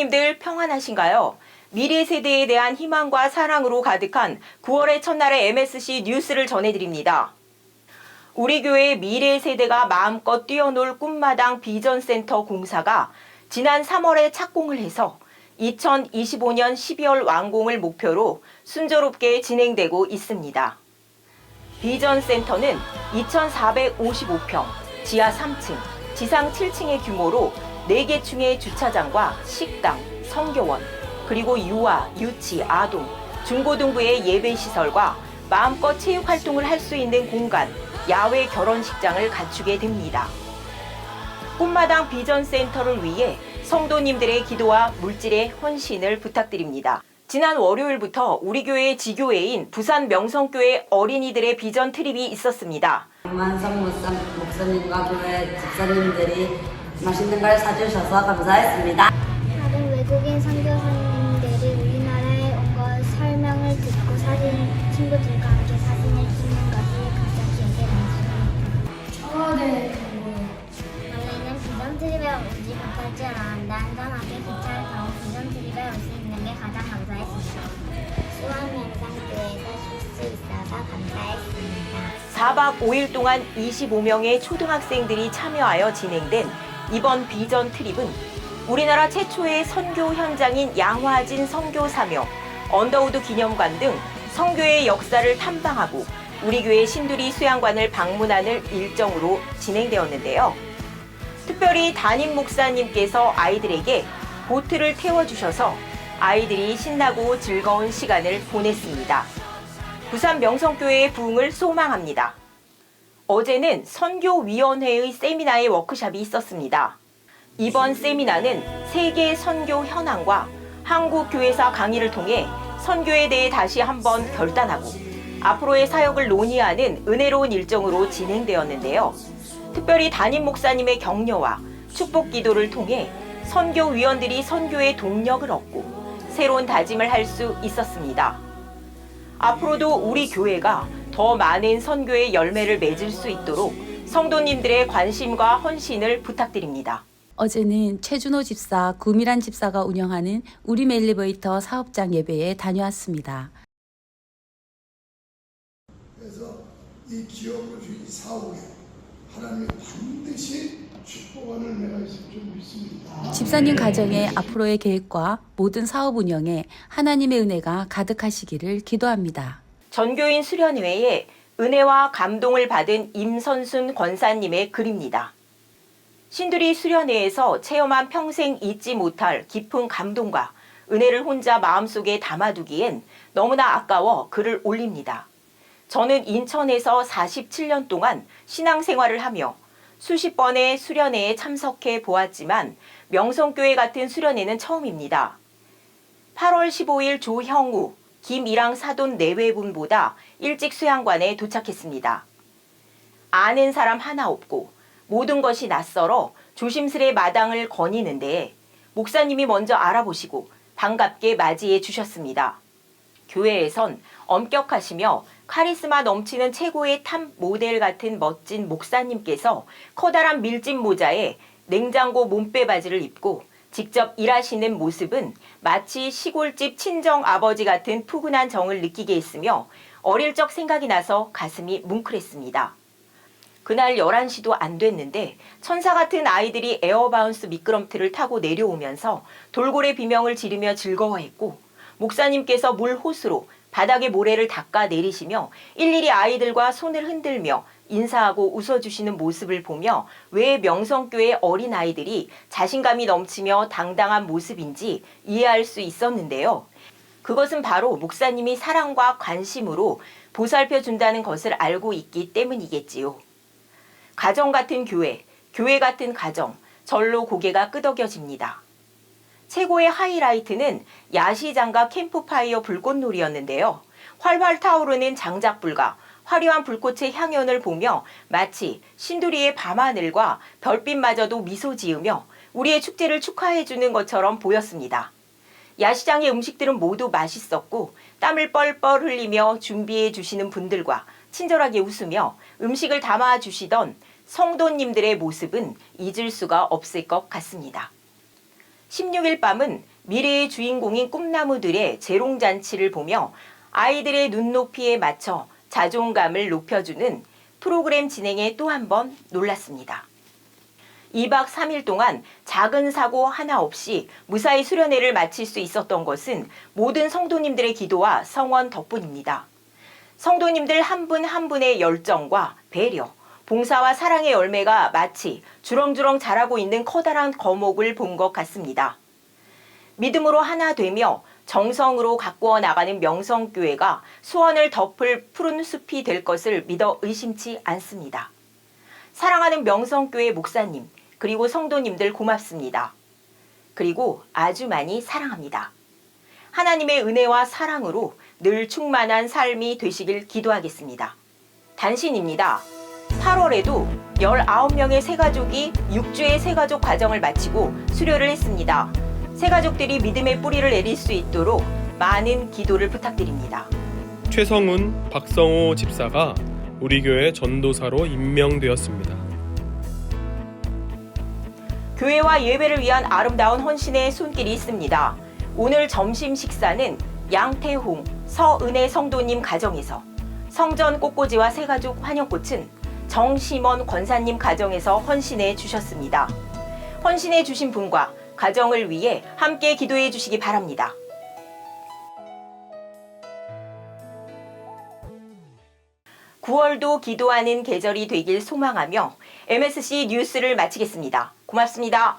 성도님들 평안하신가요? 미래 세대에 대한 희망과 사랑으로 가득한 9월의 첫날의 MSC 뉴스를 전해드립니다. 우리 교회 미래 세대가 마음껏 뛰어놀 꿈마당 비전센터 공사가 지난 3월에 착공을 해서 2025년 12월 완공을 목표로 순조롭게 진행되고 있습니다. 비전센터는 2,455평, 지하 3층, 지상 7층의 규모로 4개 층의 주차장과 식당, 성교원, 그리고 유아, 유치, 아동, 중고등부의 예배시설과 마음껏 체육 활동을 할 수 있는 공간, 야외 결혼식장을 갖추게 됩니다. 꿈마당 비전센터를 위해 성도님들의 기도와 물질의 헌신을 부탁드립니다. 지난 월요일부터 우리 교회 지교회인 부산 명성교회 어린이들의 비전 트립이 있었습니다. 만성 목사, 목사님과 교회 집사님들이 맛있는 걸 사주셔서 감사했습니다. 다른 외국인 선교사님들이 우리나라에 온 걸 설명을 듣고 사진 친구들과 함께 사진을 찍는 것이 가장 기억에 남습니다. 청와대 원래는 비전 트립에 오지 못할 줄 알았는데 안전하게 기차를 타고 비전 트립에 올 수 있는 게 가장 감사했습니다. 수원 명상교회에서 쉴 수 있어서 감사했습니다. 4박 5일 동안 25명의 초등학생들이 참여하여 진행된 이번 비전 트립은 우리나라 최초의 선교 현장인 양화진 선교사며 언더우드 기념관 등 선교의 역사를 탐방하고 우리 교회 신두리 수양관을 방문하는 일정으로 진행되었는데요. 특별히 담임 목사님께서 아이들에게 보트를 태워주셔서 아이들이 신나고 즐거운 시간을 보냈습니다. 부산 명성교회의 부흥을 소망합니다. 어제는 선교위원회의 세미나의 워크샵이 있었습니다. 이번 세미나는 세계 선교 현황과 한국 교회사 강의를 통해 선교에 대해 다시 한번 결단하고 앞으로의 사역을 논의하는 은혜로운 일정으로 진행되었는데요. 특별히 담임 목사님의 격려와 축복 기도를 통해 선교위원들이 선교의 동력을 얻고 새로운 다짐을 할 수 있었습니다. 앞으로도 우리 교회가 더 많은 선교의 열매를 맺을 수 있도록 성도님들의 관심과 헌신을 부탁드립니다. 어제는 최준호 집사, 구미란 집사가 운영하는 우리 멜리베이터 사업장 예배에 다녀왔습니다. 그래서 이 기업을 주인 사옥에 하나님이 반드시 축복하는 은혜가 있을 줄 믿습니다. 집사님 가정의 앞으로의 계획과 모든 사업 운영에 하나님의 은혜가 가득하시기를 기도합니다. 전교인 수련회에 은혜와 감동을 받은 임선순 권사님의 글입니다. 신두리 수련회에서 체험한 평생 잊지 못할 깊은 감동과 은혜를 혼자 마음속에 담아두기엔 너무나 아까워 글을 올립니다. 저는 인천에서 47년 동안 신앙생활을 하며 수십 번의 수련회에 참석해 보았지만 명성교회 같은 수련회는 처음입니다. 8월 15일 조형우, 김이랑 사돈 내외분보다 일찍 수양관에 도착했습니다. 아는 사람 하나 없고 모든 것이 낯설어 조심스레 마당을 거니는데 목사님이 먼저 알아보시고 반갑게 맞이해 주셨습니다. 교회에선 엄격하시며 카리스마 넘치는 최고의 탑 모델 같은 멋진 목사님께서 커다란 밀짚 모자에 냉장고 몸빼 바지를 입고 직접 일하시는 모습은 마치 시골집 친정 아버지 같은 푸근한 정을 느끼게 했으며 어릴 적 생각이 나서 가슴이 뭉클했습니다. 그날 11시도 안 됐는데 천사 같은 아이들이 에어바운스 미끄럼틀을 타고 내려오면서 돌고래 비명을 지르며 즐거워했고 목사님께서 물 호스로 바닥에 모래를 닦아 내리시며 일일이 아이들과 손을 흔들며 인사하고 웃어주시는 모습을 보며 왜 명성교회 어린 아이들이 자신감이 넘치며 당당한 모습인지 이해할 수 있었는데요. 그것은 바로 목사님이 사랑과 관심으로 보살펴 준다는 것을 알고 있기 때문이겠지요. 가정 같은 교회, 교회 같은 가정, 절로 고개가 끄덕여집니다. 최고의 하이라이트는 야시장과 캠프파이어 불꽃놀이였는데요. 활활 타오르는 장작불과 화려한 불꽃의 향연을 보며 마치 신두리의 밤하늘과 별빛마저도 미소 지으며 우리의 축제를 축하해주는 것처럼 보였습니다. 야시장의 음식들은 모두 맛있었고 땀을 뻘뻘 흘리며 준비해 주시는 분들과 친절하게 웃으며 음식을 담아 주시던 성도님들의 모습은 잊을 수가 없을 것 같습니다. 16일 밤은 미래의 주인공인 꿈나무들의 재롱잔치를 보며 아이들의 눈높이에 맞춰 자존감을 높여주는 프로그램 진행에 또 한 번 놀랐습니다. 2박 3일 동안 작은 사고 하나 없이 무사히 수련회를 마칠 수 있었던 것은 모든 성도님들의 기도와 성원 덕분입니다. 성도님들 한 분 한 분의 열정과 배려, 봉사와 사랑의 열매가 마치 주렁주렁 자라고 있는 커다란 거목을 본 것 같습니다. 믿음으로 하나 되며 정성으로 가꾸어 나가는 명성교회가 수원을 덮을 푸른 숲이 될 것을 믿어 의심치 않습니다. 사랑하는 명성교회 목사님, 그리고 성도님들 고맙습니다. 그리고 아주 많이 사랑합니다. 하나님의 은혜와 사랑으로 늘 충만한 삶이 되시길 기도하겠습니다. 단신입니다. 8월에도 19명의 새가족이 6주의 새가족 과정을 마치고 수료를 했습니다. 새가족들이 믿음의 뿌리를 내릴 수 있도록 많은 기도를 부탁드립니다. 최성훈, 박성호 집사가 우리 교회 전도사로 임명되었습니다. 교회와 예배를 위한 아름다운 헌신의 손길이 있습니다. 오늘 점심 식사는 양태홍, 서은혜 성도님 가정에서 성전 꽃꽂이와 새가족 환영꽃은 정심원 권사님 가정에서 헌신해 주셨습니다. 헌신해 주신 분과 가정을 위해 함께 기도해 주시기 바랍니다. 9월도 기도하는 계절이 되길 소망하며 MSC 뉴스를 마치겠습니다. 고맙습니다.